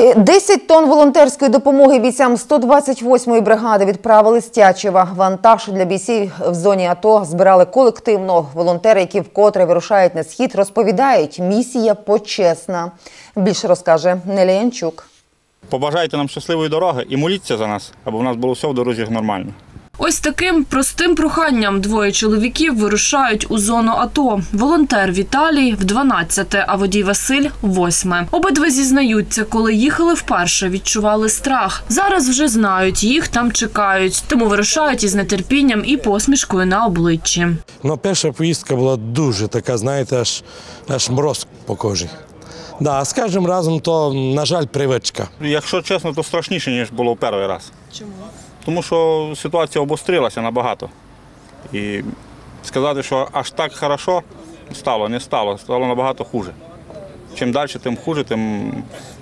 Е, 10 тонн волонтерської допомоги бійцям 128-ї бригади відправили з Тячева. Вантаж для бійців в зоні АТО збирали колективно. Волонтери, які вкотре вирушають на схід, розповідають, місія почесна. Більше розкаже Нелі Янчук. Побажайте нам щасливої дороги і моліться за нас, аби в нас було все в дорозі нормально. Ось таким простим проханням двоє чоловіків вирушають у зону АТО. Волонтер Віталій в 12-те, а водій Василь – в 8-ме. Обидва зізнаються, коли їхали вперше, відчували страх. Зараз вже знають, їх там чекають, тому вирушають із нетерпінням і посмішкою на обличчі. Ну, перша поїздка була дуже така, знаєте, аж, аж мороз по кожі. Да, з кожним разом то, на жаль, привичка. Якщо чесно, то страшніше, ніж було в перший раз. Чому? Тому що ситуація обострилася набагато. І сказати, що аж так хорошо стало, не стало, стало набагато хуже. Чим далі, тим хуже, тим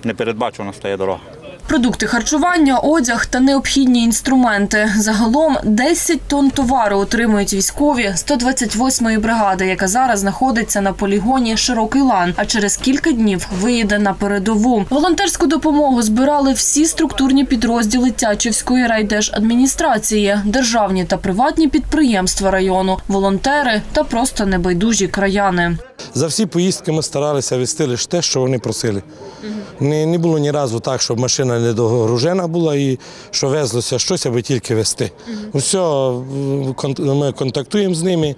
непередбачувана стає дорога. Продукти харчування, одяг та необхідні інструменти. Загалом 10 тонн товару отримують військові 128-ї бригади, яка зараз знаходиться на полігоні Широкий лан, а через кілька днів виїде на передову. Волонтерську допомогу збирали всі структурні підрозділи Тячівської райдержадміністрації, державні та приватні підприємства району, волонтери та просто небайдужі краяни. За всі поїздки ми старалися вести лише те, що вони просили. Не, не було ні разу так, щоб машина не догружена була і що везлося щось, аби тільки вести. Все, ми контактуємо з ними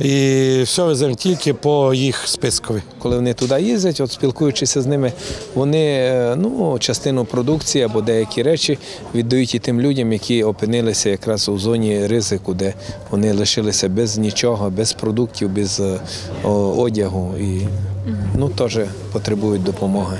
і все веземо тільки по їх спискові. Коли вони туди їздять, от спілкуючися з ними, вони е, ну, частину продукції або деякі речі віддають і тим людям, які опинилися якраз у зоні ризику, де вони лишилися без нічого, без продуктів, без е, одягу і ну, теж потребують допомоги.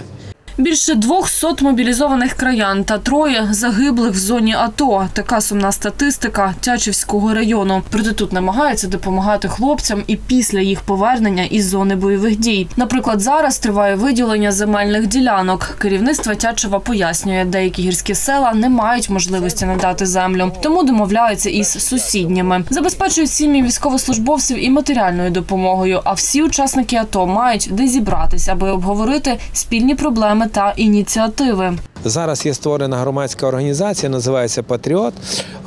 Більше 200 мобілізованих краян та троє загиблих в зоні АТО. Така сумна статистика Тячівського району. Проте тут намагаються допомагати хлопцям і після їх повернення із зони бойових дій. Наприклад, зараз триває виділення земельних ділянок. Керівництво Тячева пояснює, деякі гірські села не мають можливості надати землю, тому домовляються із сусідніми. Забезпечують сім'ї військовослужбовців і матеріальною допомогою. А всі учасники АТО мають де зібратися, аби обговорити спільні проблеми та ініціативи. Зараз є створена громадська організація, називається Патріот.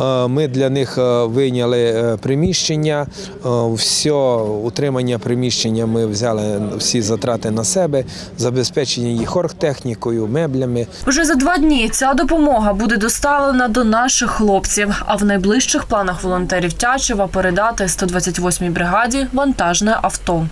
Е, Ми для них е, вийняли е, приміщення. Все утримання приміщення ми взяли всі затрати на себе, забезпечення їх оргтехнікою, меблями. Вже за два дні ця допомога буде доставлена до наших хлопців. А в найближчих планах волонтерів Тячева передати 128-й бригаді вантажне авто.